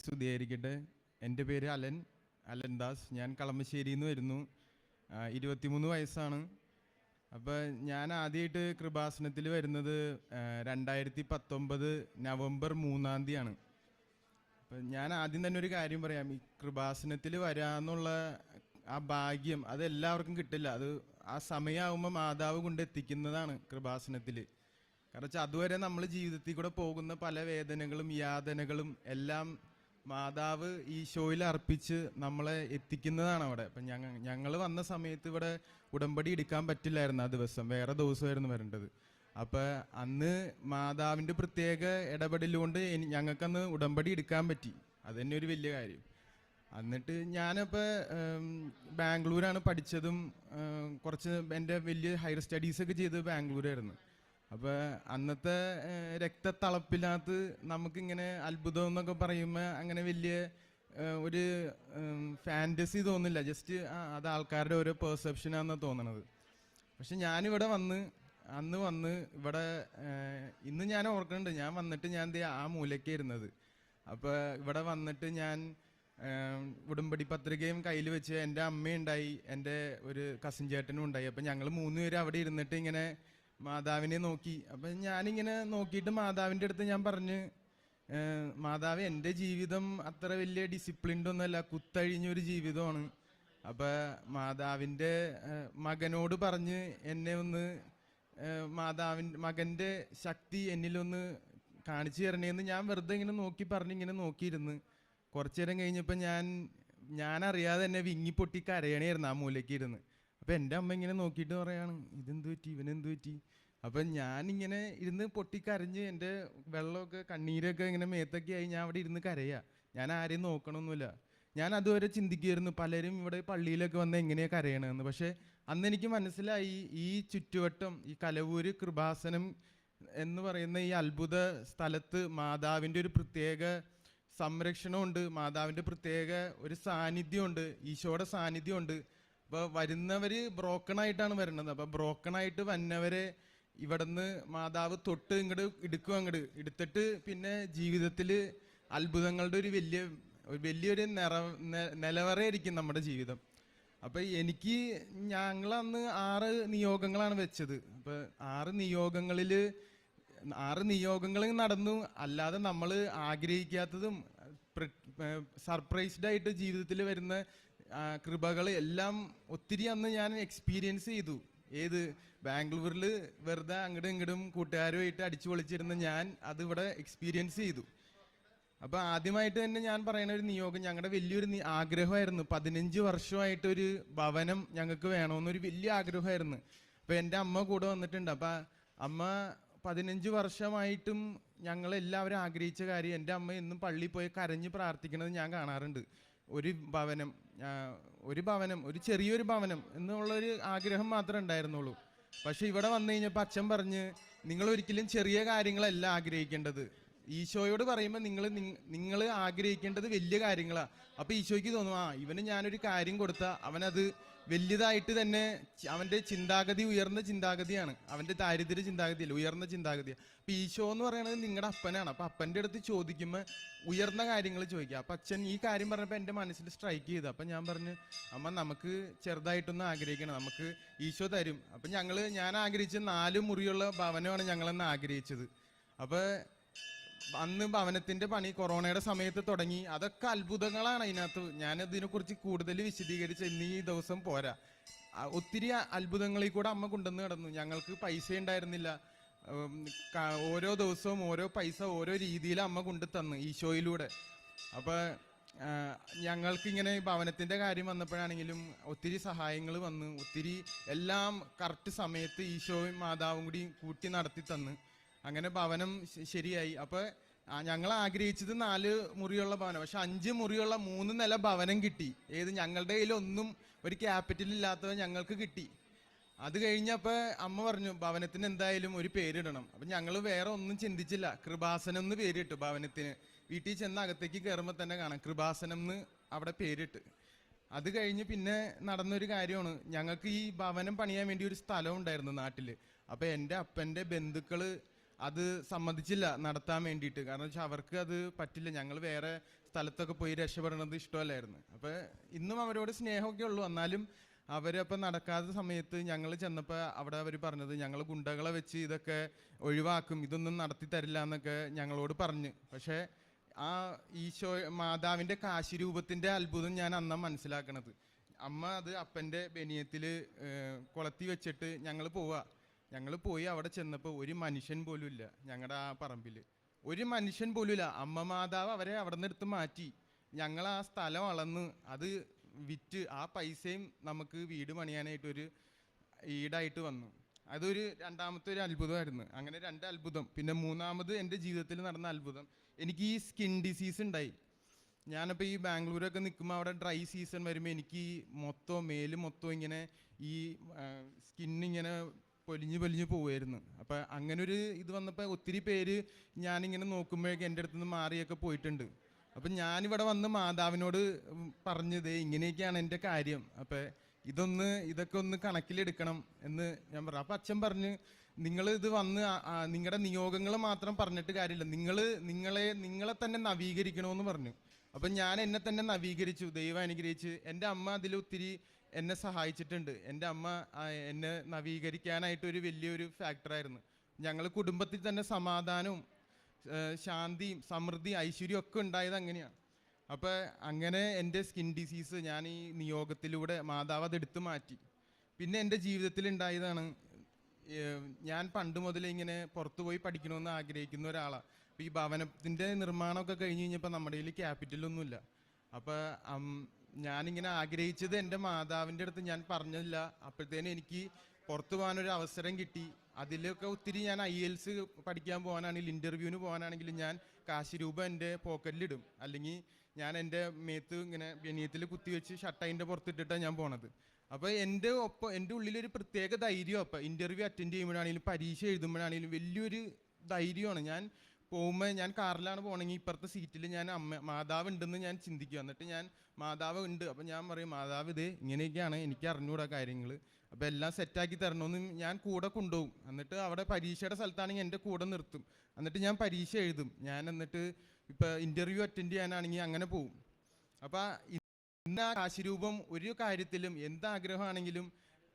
സ്തുതിയായിരിക്കട്ടെ. എന്റെ പേര് അലൻ. അലൻ ദാസ്. ഞാൻ കളമശ്ശേരിയിൽ നിന്ന് വരുന്നു ഇരുപത്തിമൂന്ന് വയസ്സാണ്. അപ്പോൾ ഞാൻ ആദ്യമായിട്ട് കൃപാസനത്തിൽ വരുന്നത് രണ്ടായിരത്തി പത്തൊമ്പത് നവംബർ മൂന്നാം തീയതിയാണ്. അപ്പം ഞാൻ ആദ്യം തന്നെ ഒരു കാര്യം പറയാം. ഈ കൃപാസനത്തിൽ വരാമെന്നുള്ള ആ ഭാഗ്യം അത് എല്ലാവർക്കും കിട്ടില്ല. അത് ആ സമയമാകുമ്പോൾ മാതാവ് കൊണ്ട് എത്തിക്കുന്നതാണ് കൃപാസനത്തിൽ. കാരണം വെച്ചാൽ അതുവരെ നമ്മൾ ജീവിതത്തിൽ കൂടെ പോകുന്ന പല വേദനകളും യാതനകളും എല്ലാം മാതാവ് ഷോയിൽ അർപ്പിച്ച് നമ്മളെ എത്തിക്കുന്നതാണ് അവിടെ. അപ്പം ഞങ്ങൾ ഞങ്ങൾ വന്ന സമയത്ത് ഇവിടെ ഉടമ്പടി എടുക്കാൻ പറ്റില്ലായിരുന്നു ആ ദിവസം. വേറെ ദിവസമായിരുന്നു വരേണ്ടത്. അപ്പോൾ അന്ന് മാതാവിന്റെ പ്രത്യേക ഇടപെടലുകൊണ്ട് ഞങ്ങൾക്കന്ന് ഉടമ്പടി എടുക്കാൻ പറ്റി. അത് തന്നെ ഒരു വലിയ കാര്യം. എന്നിട്ട് ഞാനിപ്പോൾ ബാംഗ്ലൂരാണ് പഠിച്ചതും കുറച്ച് എന്റെ വലിയ ഹയർ സ്റ്റഡീസൊക്കെ ചെയ്തത് ബാംഗ്ലൂരായിരുന്നു. അപ്പോൾ അന്നത്തെ രക്തത്തളപ്പിനകത്ത് നമുക്കിങ്ങനെ അത്ഭുതം എന്നൊക്കെ പറയുമ്പോൾ അങ്ങനെ വലിയ ഒരു ഫാന്റസി തോന്നില്ല. ജസ്റ്റ് അത് ആൾക്കാരുടെ ഓരോ പെർസെപ്ഷനാണെന്ന് തോന്നണത്. പക്ഷെ ഞാനിവിടെ വന്ന് അന്ന് വന്ന് ഇവിടെ ഇന്ന് ഞാൻ ഓർക്കുന്നുണ്ട് ഞാൻ വന്നിട്ട് ഞാൻ ദേ ആ മൂലയ്ക്ക് ഇരുന്നത്. അപ്പോൾ ഇവിടെ വന്നിട്ട് ഞാൻ ഉടമ്പടി പത്രികയും കയ്യിൽ വെച്ച് എന്റെ അമ്മയുണ്ടായി. എന്റെ ഒരു കസിൻ ചേട്ടനും ഉണ്ടായി. അപ്പം ഞങ്ങൾ മൂന്നുപേരും അവിടെ ഇരുന്നിട്ട് ഇങ്ങനെ മാതാവിനെ നോക്കി. അപ്പം ഞാനിങ്ങനെ നോക്കിയിട്ട് മാതാവിന്റെ അടുത്ത് ഞാൻ പറഞ്ഞ് മാതാവ് എന്റെ ജീവിതം അത്ര വലിയ ഡിസിപ്ലിൻഡ് ഒന്നുമല്ല. കുത്തഴിഞ്ഞൊരു ജീവിതമാണ്. അപ്പൊ മാതാവിന്റെ മകനോട് പറഞ്ഞ് എന്നെ ഒന്ന് മാതാവിൻ മാതാവിന്റെ മകന്റെ ശക്തി എന്നിലൊന്ന് കാണിച്ചു തരണേന്ന് ഞാൻ വെറുതെ ഇങ്ങനെ നോക്കി പറഞ്ഞ് ഇങ്ങനെ നോക്കിയിരുന്ന്. കുറച്ചു നേരം കഴിഞ്ഞപ്പോൾ ഞാൻ ഞാൻ അറിയാതെ തന്നെ വിങ്ങി പൊട്ടി കരയണേയിരുന്നു ആ മൂലയ്ക്ക് ഇരുന്ന്. അപ്പൊ എന്റെ അമ്മ ഇങ്ങനെ നോക്കിയിട്ട് പറയാണ് ഇതെന്ത് പറ്റി? ഇവനെന്ത് പറ്റി? അപ്പം ഞാനിങ്ങനെ ഇരുന്ന് പൊട്ടിക്കരഞ്ഞ് എന്റെ വെള്ളമൊക്കെ കണ്ണീരൊക്കെ ഇങ്ങനെ മേത്തൊക്കെ ആയി ഞാൻ അവിടെ ഇരുന്ന് കരയുക ഞാൻ ആരെയും നോക്കണമൊന്നുമില്ല ഞാൻ അതുവരെ ചിന്തിക്കുമായിരുന്നു പലരും ഇവിടെ പള്ളിയിലൊക്കെ വന്ന് എങ്ങനെയാണ് കരയണമെന്ന് പക്ഷേ അന്ന് എനിക്ക് മനസ്സിലായി ഈ ചുറ്റുവട്ടം ഈ കലവൂര് കൃപാസനം എന്ന് പറയുന്ന ഈ അത്ഭുത സ്ഥലത്ത് മാതാവിന്റെ ഒരു പ്രത്യേക സംരക്ഷണമുണ്ട് മാതാവിന്റെ പ്രത്യേക ഒരു സാന്നിധ്യമുണ്ട് ഈശോയുടെ സാന്നിധ്യമുണ്ട്. അപ്പോൾ വരുന്നവര് ബ്രോക്കൺ ആയിട്ടാണ് വരുന്നത് അപ്പോൾ ബ്രോക്കൺ ആയിട്ട് വന്നവരെ ഇവിടുന്ന് മാതാവ് തൊട്ട് ഇങ്ങോട്ട് എടുക്കും അങ്ങോട്ട് എടുത്തിട്ട് പിന്നെ ജീവിതത്തിൽ അത്ഭുതങ്ങളുടെ ഒരു വലിയ വലിയൊരു നിറ നിലവറയായിരിക്കും നമ്മുടെ ജീവിതം. അപ്പൊ എനിക്ക് ഞങ്ങളന്ന് ആറ് നിയോഗങ്ങളാണ് വെച്ചത്. അപ്പൊ ആറ് നിയോഗങ്ങളിൽ ആറ് നിയോഗങ്ങൾ നടന്നു. അല്ലാതെ നമ്മൾ ആഗ്രഹിക്കാത്തതും സർപ്രൈസ്ഡ് ആയിട്ട് ജീവിതത്തിൽ വരുന്ന കൃപകൾ എല്ലാം ഒത്തിരി അന്ന് ഞാൻ എക്സ്പീരിയൻസ് ചെയ്തു. ഏത് ബാംഗ്ലൂരിൽ വെറുതെ അങ്ങോട്ടും ഇങ്ങോട്ടും കൂട്ടുകാരുമായിട്ട് അടിച്ചു പൊളിച്ചിരുന്ന ഞാൻ അതിവിടെ എക്സ്പീരിയൻസ് ചെയ്തു. അപ്പൊ ആദ്യമായിട്ട് തന്നെ ഞാൻ പറയുന്ന ഒരു നിയോഗം ഞങ്ങളുടെ വലിയൊരു ആഗ്രഹമായിരുന്നു. പതിനഞ്ച് വർഷമായിട്ട് ഒരു ഭവനം ഞങ്ങൾക്ക് വേണമെന്നൊരു വലിയ ആഗ്രഹമായിരുന്നു. അപ്പൊ എന്റെ അമ്മ കൂടെ വന്നിട്ടുണ്ട്. അപ്പൊ അമ്മ പതിനഞ്ച് വർഷമായിട്ടും ഞങ്ങൾ എല്ലാവരും ആഗ്രഹിച്ച കാര്യം എന്റെ അമ്മ എന്നും പള്ളിയിൽ പോയി കരഞ്ഞ് പ്രാർത്ഥിക്കുന്നത് ഞാൻ കാണാറുണ്ട്. ഒരു ഭവനം ഒരു ഭവനം ഒരു ചെറിയൊരു ഭവനം എന്നുള്ളൊരു ആഗ്രഹം മാത്രമേ ഉണ്ടായിരുന്നുള്ളൂ. പക്ഷെ ഇവിടെ വന്നു കഴിഞ്ഞപ്പോൾ അച്ഛൻ പറഞ്ഞ് നിങ്ങൾ ഒരിക്കലും ചെറിയ കാര്യങ്ങളല്ല ആഗ്രഹിക്കേണ്ടത്. ഈശോയോട് പറയുമ്പോൾ നിങ്ങൾ നിങ്ങൾ ആഗ്രഹിക്കേണ്ടത് വലിയ കാര്യങ്ങളാണ് അപ്പോൾ ഈശോയ്ക്ക് തോന്നും ആ ഇവന് ഞാനൊരു കാര്യം കൊടുത്താൽ അവനത് വലിയതായിട്ട് തന്നെ അവന്റെ ചിന്താഗതി ഉയർന്ന ചിന്താഗതിയാണ്. അവന്റെ ദാരിദ്ര്യ ചിന്താഗതിയല്ല ഉയർന്ന ചിന്താഗതിയാണ് അപ്പൊ ഈശോ എന്ന് പറയുന്നത് നിങ്ങളുടെ അപ്പനാണ്. അപ്പൊ അപ്പന്റെ അടുത്ത് ചോദിക്കുമ്പോൾ ഉയർന്ന കാര്യങ്ങൾ ചോദിക്കുക അപ്പൊ അച്ഛൻ ഈ കാര്യം പറഞ്ഞപ്പോൾ എന്റെ മനസ്സിൽ സ്ട്രൈക്ക് ചെയ്തു. അപ്പൊ ഞാൻ പറഞ്ഞു അമ്മ നമുക്ക് ചെറുതായിട്ടൊന്ന് ആഗ്രഹിക്കണം. നമുക്ക് ഈശോ തരും. അപ്പൊ ഞങ്ങൾ ഞാൻ ആഗ്രഹിച്ച നാല് മുറിയുള്ള ഭവനമാണ് ഞങ്ങളെന്ന് ആഗ്രഹിച്ചത്. അപ്പൊ അന്ന് ഭവനത്തിന്റെ പണി കൊറോണയുടെ സമയത്ത് തുടങ്ങി. അതൊക്കെ അത്ഭുതങ്ങളാണ് അതിനകത്ത്. ഞാൻ ഇതിനെക്കുറിച്ച് കൂടുതൽ വിശദീകരിച്ച് ഇന്ന് ഈ ദിവസം പോരാ. ഒത്തിരി അത്ഭുതങ്ങളിൽ കൂടെ അമ്മ കൊണ്ടുവന്ന് കിടന്നു. ഞങ്ങൾക്ക് പൈസ ഉണ്ടായിരുന്നില്ല. ഓരോ ദിവസവും ഓരോ പൈസ ഓരോ രീതിയിൽ അമ്മ കൊണ്ടു തന്നു ഈശോയിലൂടെ. അപ്പോൾ ഞങ്ങൾക്കിങ്ങനെ ഭവനത്തിന്റെ കാര്യം വന്നപ്പോഴാണെങ്കിലും ഒത്തിരി സഹായങ്ങൾ വന്നു ഒത്തിരി എല്ലാം കറക്റ്റ് സമയത്ത് ഈശോയും മാതാവും കൂടി കൂട്ടി നടത്തി തന്നു. അങ്ങനെ ഭവനം ശരിയായി. അപ്പൊ ഞങ്ങൾ ആഗ്രഹിച്ചത് നാല് മുറിയുള്ള ഭവനം. പക്ഷെ അഞ്ച് മുറിയുള്ള മൂന്ന് നില ഭവനം കിട്ടി. ഏത് ഞങ്ങളുടെ കയ്യിൽ ഒന്നും ഒരു ക്യാപിറ്റൽ ഇല്ലാത്തത് ഞങ്ങൾക്ക് കിട്ടി. അത് കഴിഞ്ഞപ്പോ അമ്മ പറഞ്ഞു ഭവനത്തിന് എന്തായാലും ഒരു പേരിടണം. അപ്പൊ ഞങ്ങൾ വേറെ ഒന്നും ചിന്തിച്ചില്ല. കൃപാസനം എന്ന് പേരിട്ടു ഭവനത്തിന്. വീട്ടിൽ ചെന്ന് അകത്തേക്ക് കയറുമ്പോൾ തന്നെ കാണാം. കൃപാസനം എന്ന് അവിടെ പേരിട്ട്. അത് കഴിഞ്ഞ് പിന്നെ നടന്നൊരു കാര്യമാണ്. ഞങ്ങൾക്ക് ഈ ഭവനം പണിയാൻ വേണ്ടി ഒരു സ്ഥലം ഉണ്ടായിരുന്നു നാട്ടിൽ. അപ്പൊ എന്റെ അപ്പന്റെ ബന്ധുക്കൾ അത് സമ്മതിച്ചില്ല നടത്താൻ വേണ്ടിയിട്ട്. കാരണം വെച്ചാൽ അവർക്ക് അത് പറ്റില്ല. ഞങ്ങൾ വേറെ സ്ഥലത്തൊക്കെ പോയി രക്ഷപ്പെടണത് ഇഷ്ടമല്ലായിരുന്നു. അപ്പോൾ ഇന്നും അവരോട് സ്നേഹമൊക്കെ ഉള്ളൂ. എന്നാലും അവരപ്പോൾ നടക്കാത്ത സമയത്ത് ഞങ്ങൾ ചെന്നപ്പോൾ അവിടെ അവർ പറഞ്ഞത് ഞങ്ങൾ ഗുണ്ടകളെ വെച്ച് ഇതൊക്കെ ഒഴിവാക്കും ഇതൊന്നും നടത്തി തരില്ല എന്നൊക്കെ ഞങ്ങളോട് പറഞ്ഞ്. പക്ഷേ ആ ഈശോ മാതാവിന്റെ കാശിരൂപത്തിന്റെ അത്ഭുതം ഞാൻ അന്ന മനസ്സിലാക്കണത്. അമ്മ അത് അപ്പന്റെ ബനിയത്തിൽ കൊളത്തി വെച്ചിട്ട് ഞങ്ങൾ പോവാ. ഞങ്ങൾ പോയി അവിടെ ചെന്നപ്പോൾ ഒരു മനുഷ്യൻ പോലും ഇല്ല ഞങ്ങളുടെ ആ പറമ്പിൽ ഒരു മനുഷ്യൻ പോലും ഇല്ല. അമ്മ മാതാവ് അവരെ അവിടെ നിന്ന് എടുത്ത് മാറ്റി. ഞങ്ങൾ ആ സ്ഥലം അളന്ന് അത് വിറ്റ് ആ പൈസയും നമുക്ക് വീട് പണിയാനായിട്ടൊരു ഈടായിട്ട് വന്നു. അതൊരു രണ്ടാമത്തെ ഒരു അത്ഭുതമായിരുന്നു. അങ്ങനെ രണ്ട് അത്ഭുതം. പിന്നെ മൂന്നാമത് എന്റെ ജീവിതത്തിൽ നടന്ന അത്ഭുതം. എനിക്ക് ഈ സ്കിൻ ഡിസീസ് ഉണ്ടായി. ഞാനിപ്പോൾ ഈ ബാംഗ്ലൂരൊക്കെ നിൽക്കുമ്പോൾ അവിടെ ഡ്രൈ സീസൺ വരുമ്പോൾ എനിക്ക് മൊത്തം മേൽ മൊത്തം ഇങ്ങനെ ഈ സ്കിന്നിങ്ങനെ പൊലിഞ്ഞ് പൊലിഞ്ഞ് പോവായിരുന്നു. അപ്പം അങ്ങനെ ഒരു ഇത് വന്നപ്പോൾ ഒത്തിരി പേര് ഞാനിങ്ങനെ നോക്കുമ്പോഴേക്കും എന്റെ അടുത്ത് നിന്ന് മാറിയൊക്കെ പോയിട്ടുണ്ട്. അപ്പം ഞാനിവിടെ വന്ന് മാതാവിനോട് പറഞ്ഞത് ഇങ്ങനെയൊക്കെയാണ് എന്റെ കാര്യം. അപ്പം ഇതൊന്ന് ഇതൊക്കെ ഒന്ന് കണക്കിലെടുക്കണം എന്ന് ഞാൻ പറഞ്ഞു. അപ്പം അച്ഛൻ പറഞ്ഞ് നിങ്ങൾ ഇത് വന്ന് നിങ്ങളുടെ നിയോഗങ്ങൾ മാത്രം പറഞ്ഞിട്ട് കാര്യമില്ല. നിങ്ങൾ നിങ്ങളെ നിങ്ങളെ തന്നെ നവീകരിക്കണമെന്ന് പറഞ്ഞു. അപ്പം ഞാൻ എന്നെ തന്നെ നവീകരിച്ചു. ദൈവം അനുഗ്രഹിച്ച്. എന്റെ അമ്മ അതിൽ ഒത്തിരി എന്നെ സഹായിച്ചിട്ടുണ്ട്. എന്റെ അമ്മ എന്നെ നവീകരിക്കാനായിട്ട് ഒരു വലിയൊരു ഫാക്ടറായിരുന്നു ഞങ്ങൾ കുടുംബത്തിൽ തന്നെ സമാധാനവും ശാന്തിയും സമൃദ്ധി ഐശ്വര്യവും ഒക്കെ ഉണ്ടായത് അങ്ങനെയാണ്. അപ്പോൾ അങ്ങനെ എന്റെ സ്കിൻ ഡിസീസ് ഞാൻ ഈ നിയോഗത്തിലൂടെ മാതാവ് അതെടുത്ത് മാറ്റി. പിന്നെ എന്റെ ജീവിതത്തിൽ ഉണ്ടായതാണ് ഞാൻ പണ്ട് മുതലേ ഇങ്ങനെ പുറത്തു പോയി പഠിക്കണമെന്ന് ആഗ്രഹിക്കുന്ന ഒരാളാണ്. അപ്പോൾ ഈ ഭവനത്തിന്റെ നിർമ്മാണമൊക്കെ കഴിഞ്ഞ് കഴിഞ്ഞപ്പോൾ നമ്മുടെ കയ്യിൽ ക്യാപിറ്റലൊന്നുമില്ല അപ്പോൾ ഞാനിങ്ങനെ ആഗ്രഹിച്ചത് എന്റെ മാതാവിന്റെ അടുത്ത് ഞാൻ പറഞ്ഞില്ല. അപ്പോഴത്തേനും എനിക്ക് പുറത്തു പോകാനൊരു അവസരം കിട്ടി. അതിലൊക്കെ ഒത്തിരി ഞാൻ ഐ എൽസ് പഠിക്കാൻ പോകാനാണെങ്കിലും ഇന്റർവ്യൂവിന് പോകാനാണെങ്കിലും ഞാൻ കാശ് രൂപ എന്റെ പോക്കറ്റിലിടും അല്ലെങ്കിൽ ഞാൻ എന്റെ മേത്ത് ഇങ്ങനെ ബനിയത്തിൽ കുത്തിവെച്ച് ഷട്ടൈന്റെ പുറത്തിട്ടിട്ടാണ് ഞാൻ പോണത്. അപ്പോൾ എന്റെ ഒപ്പം എന്റെ ഉള്ളിലൊരു പ്രത്യേക ധൈര്യം. അപ്പം ഇന്റർവ്യൂ അറ്റൻഡ് ചെയ്യുമ്പോഴാണെങ്കിലും പരീക്ഷ എഴുതുമ്പോഴാണെങ്കിലും വലിയൊരു ധൈര്യമാണ്. ഞാൻ പോകുമ്പോൾ ഞാൻ കാറിലാണ് പോകണമെങ്കിൽ ഇപ്പുറത്തെ സീറ്റിൽ ഞാൻ അമ്മ മാതാവ് ഉണ്ടെന്ന് ഞാൻ ചിന്തിക്കുക എന്നിട്ട് ഞാൻ മാതാവ് ഉണ്ട്. അപ്പം ഞാൻ പറയും മാതാവ് ഇത് ഇങ്ങനെയൊക്കെയാണ്. എനിക്ക് അറിഞ്ഞുകൂടാ കാര്യങ്ങൾ അപ്പം എല്ലാം സെറ്റാക്കി തരണമെന്ന് ഞാൻ കൂടെ കൊണ്ടുപോകും. എന്നിട്ട് അവിടെ പരീക്ഷയുടെ സ്ഥലത്താണെങ്കിൽ എന്റെ കൂടെ നിർത്തും. എന്നിട്ട് ഞാൻ പരീക്ഷ എഴുതും. ഞാൻ എന്നിട്ട് ഇപ്പോൾ ഇന്റർവ്യൂ അറ്റൻഡ് ചെയ്യാനാണെങ്കിൽ അങ്ങനെ പോകും അപ്പം ഇന്ന് കാശിരൂപം ഒരു കാര്യത്തിലും എന്താഗ്രഹമാണെങ്കിലും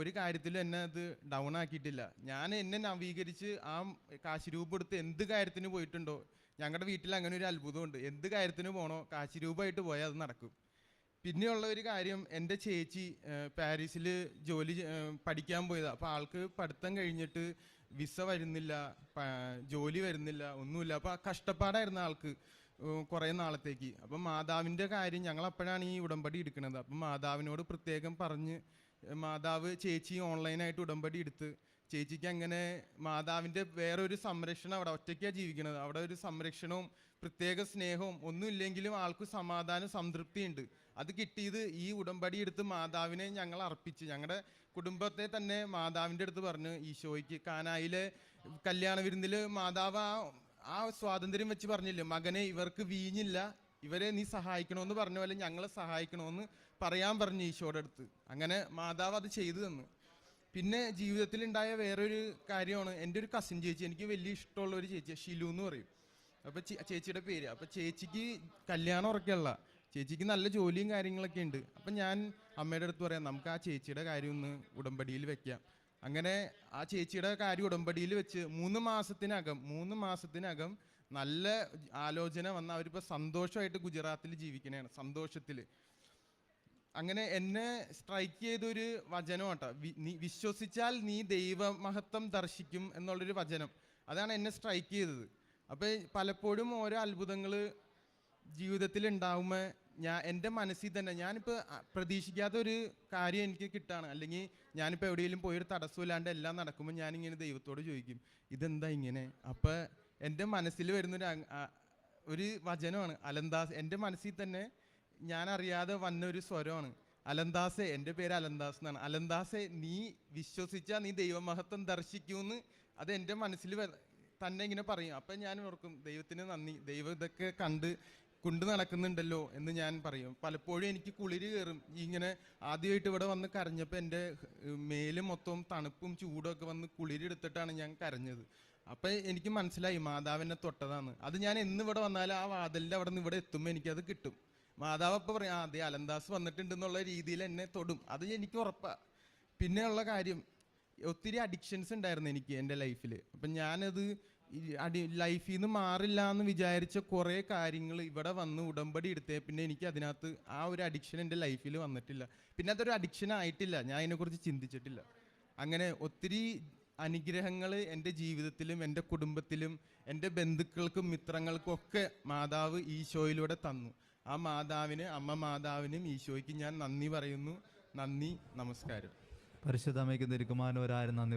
ഒരു കാര്യത്തിലും എന്നെ അത് ഡൗൺ ആക്കിയിട്ടില്ല. ഞാൻ എന്നെ നവീകരിച്ച് ആ കാശിരൂപം എടുത്ത് എന്ത് കാര്യത്തിന് പോയിട്ടുണ്ടോ ഞങ്ങളുടെ വീട്ടിൽ അങ്ങനെ ഒരു അത്ഭുതമുണ്ട്. എന്ത് കാര്യത്തിന് പോണോ കാശിരൂപമായിട്ട് പോയാൽ അത് നടക്കും. പിന്നെയുള്ള ഒരു കാര്യം എന്റെ ചേച്ചി പാരീസിൽ ജോലി പഠിക്കാൻ പോയതാണ് അപ്പോൾ ആൾക്ക് പഠിത്തം കഴിഞ്ഞിട്ട് വിസ വരുന്നില്ല ജോലി വരുന്നില്ല ഒന്നുമില്ല. അപ്പോൾ ആ കഷ്ടപ്പാടായിരുന്നു ആൾക്ക് കുറേ നാളത്തേക്ക്. അപ്പം മാതാവിന്റെ കാര്യം ഞങ്ങൾ അപ്പോഴാണ് ഈ ഉടമ്പടി എടുക്കുന്നത് അപ്പം മാതാവിനോട് പ്രത്യേകം പറഞ്ഞ് മാതാവ് ചേച്ചി ഓൺലൈനായിട്ട് ഉടമ്പടി എടുത്ത് ചേച്ചിക്ക് അങ്ങനെ മാതാവിന്റെ വേറൊരു സംരക്ഷണം അവിടെ ഒറ്റയ്ക്കാണ് ജീവിക്കുന്നത് അവിടെ ഒരു സംരക്ഷണവും പ്രത്യേക സ്നേഹവും ഒന്നുമില്ലെങ്കിലും ആൾക്ക് സമാധാനം സംതൃപ്തിയുണ്ട് അത് കിട്ടിയത് ഈ ഉടമ്പടി എടുത്ത് മാതാവിനെ ഞങ്ങൾ അർപ്പിച്ച്. ഞങ്ങളുടെ കുടുംബത്തെ തന്നെ മാതാവിന്റെ അടുത്ത് പറഞ്ഞു ഈശോയ്ക്ക് കാനായിലെ കല്യാണ വിരുന്നിൽ മാതാവ് ആ ആ സ്വാതന്ത്ര്യം വെച്ച് പറഞ്ഞില്ലേ മകനെ ഇവർക്ക് വീഞ്ഞില്ല ഇവരെ നീ സഹായിക്കണമെന്ന് പറഞ്ഞ പോലെ ഞങ്ങളെ സഹായിക്കണമെന്ന് പറയാൻ പറഞ്ഞു ഈശോയുടെ അടുത്ത്. അങ്ങനെ മാതാവ് അത് ചെയ്തു തന്നു. പിന്നെ ജീവിതത്തിൽ ഉണ്ടായ വേറൊരു കാര്യമാണ്. എന്റെ ഒരു കസിൻ ചേച്ചി എനിക്ക് വലിയ ഇഷ്ടമുള്ള ഒരു ചേച്ചി ഷിലു എന്ന് പറയും. അപ്പോൾ ചേച്ചിയുടെ പേര്. അപ്പോൾ ചേച്ചിക്ക് കല്യാണം ഉറക്കല്ല ചേച്ചിക്ക് നല്ല ജോലിയും കാര്യങ്ങളൊക്കെ ഉണ്ട്. അപ്പം ഞാൻ അമ്മയുടെ അടുത്ത് പറയാം നമുക്ക് ആ ചേച്ചിയുടെ കാര്യം ഒന്ന് ഉടമ്പടിയിൽ വെക്കാം. അങ്ങനെ ആ ചേച്ചിയുടെ കാര്യം ഉടമ്പടിയിൽ വെച്ച് മൂന്ന് മാസത്തിനകം മൂന്ന് മാസത്തിനകം നല്ല ആലോചന വന്ന അവരിപ്പോൾ സന്തോഷമായിട്ട് ഗുജറാത്തിൽ ജീവിക്കണേണ് സന്തോഷത്തിൽ അങ്ങനെ എന്നെ സ്ട്രൈക്ക് ചെയ്തൊരു വചനം കേട്ടോ നീ വിശ്വസിച്ചാൽ നീ ദൈവമഹത്വം ദർശിക്കും എന്നുള്ളൊരു വചനം. അതാണ് എന്നെ സ്ട്രൈക്ക് ചെയ്തത്. അപ്പോൾ പലപ്പോഴും ഓരോ അത്ഭുതങ്ങൾ ജീവിതത്തിൽ ഉണ്ടാവുമ്പോൾ ഞാൻ എന്റെ മനസ്സിൽ തന്നെ ഞാനിപ്പോൾ പ്രതീക്ഷിക്കാത്ത ഒരു കാര്യം എനിക്ക് കിട്ടുകയാണ് അല്ലെങ്കിൽ ഞാനിപ്പോൾ എവിടെയെങ്കിലും പോയൊരു തടസ്സമില്ലാണ്ട് എല്ലാം നടക്കുമ്പോൾ ഞാനിങ്ങനെ ദൈവത്തോട് ചോദിക്കും ഇതെന്താ ഇങ്ങനെ? അപ്പോൾ എന്റെ മനസ്സിൽ വരുന്നൊരു ഒരു വചനമാണ് അലന്താസ്. എന്റെ മനസ്സിൽ തന്നെ ഞാൻ അറിയാതെ വന്ന ഒരു സ്വരമാണ്. അലന്താസെ എന്റെ പേര് അലന്താസ് എന്നാണ്. അലന്താസെ നീ വിശ്വസിച്ചാൽ നീ ദൈവമഹത്വം ദർശിക്കുമെന്ന് അത് എന്റെ മനസ്സിൽ തന്നെ ഇങ്ങനെ പറയും. അപ്പം ഞാൻ ഓർക്കും ദൈവത്തിന് നന്ദി. ദൈവം ഇതൊക്കെ കണ്ട് കൊണ്ട് നടക്കുന്നുണ്ടല്ലോ എന്ന് ഞാൻ പറയും. പലപ്പോഴും എനിക്ക് കുളിര് കയറും. ഇങ്ങനെ ആദ്യമായിട്ട് ഇവിടെ വന്ന് കരഞ്ഞപ്പോൾ എന്റെ മേൽ മൊത്തം തണുപ്പും ചൂടും ഒക്കെ വന്ന് കുളിരെടുത്തിട്ടാണ് ഞാൻ കരഞ്ഞത്. അപ്പൊ എനിക്ക് മനസ്സിലായി മാതാവിനെ തൊട്ടതാണ്. അത് ഞാൻ എന്ന് ഇവിടെ വന്നാലും ആ വാതിലിന്റെ അവിടെ നിന്ന് ഇവിടെ എത്തുമ്പോൾ എനിക്കത് കിട്ടും. മാതാവ് അപ്പൊ പറയും ആ അതെ അലന്താസ് വന്നിട്ടുണ്ട് എന്നുള്ള രീതിയിൽ എന്നെ തൊടും. അത് എനിക്ക് ഉറപ്പാ. പിന്നെയുള്ള കാര്യം ഒത്തിരി അഡിക്ഷൻസ് ഉണ്ടായിരുന്നു എനിക്ക് എന്റെ ലൈഫിൽ അപ്പം ഞാനത് അടി ലൈഫിൽ നിന്ന് മാറില്ല എന്ന് വിചാരിച്ച കുറേ കാര്യങ്ങൾ ഇവിടെ വന്ന് ഉടമ്പടി എടുത്തേ പിന്നെ എനിക്ക് അതിനകത്ത് ആ ഒരു അഡിക്ഷൻ എന്റെ ലൈഫിൽ വന്നിട്ടില്ല. പിന്നെ അതൊരു അഡിക്ഷൻ ആയിട്ടില്ല. ഞാൻ അതിനെക്കുറിച്ച് ചിന്തിച്ചിട്ടില്ല. അങ്ങനെ ഒത്തിരി അനുഗ്രഹങ്ങൾ എന്റെ ജീവിതത്തിലും എന്റെ കുടുംബത്തിലും എന്റെ ബന്ധുക്കൾക്കും മിത്രങ്ങൾക്കും ഒക്കെ മാതാവ് ഈശോയിലൂടെ തന്നു. ആ മാതാവിന് അമ്മ മാതാവിനും ഈശോയ്ക്ക് ഞാൻ നന്ദി പറയുന്നു. നന്ദി നമസ്കാരം. പരിശുദ്ധമയ്ക്ക് അമ്മയ്ക്ക് തിരുക്കുമാരവരാരും നന്ദി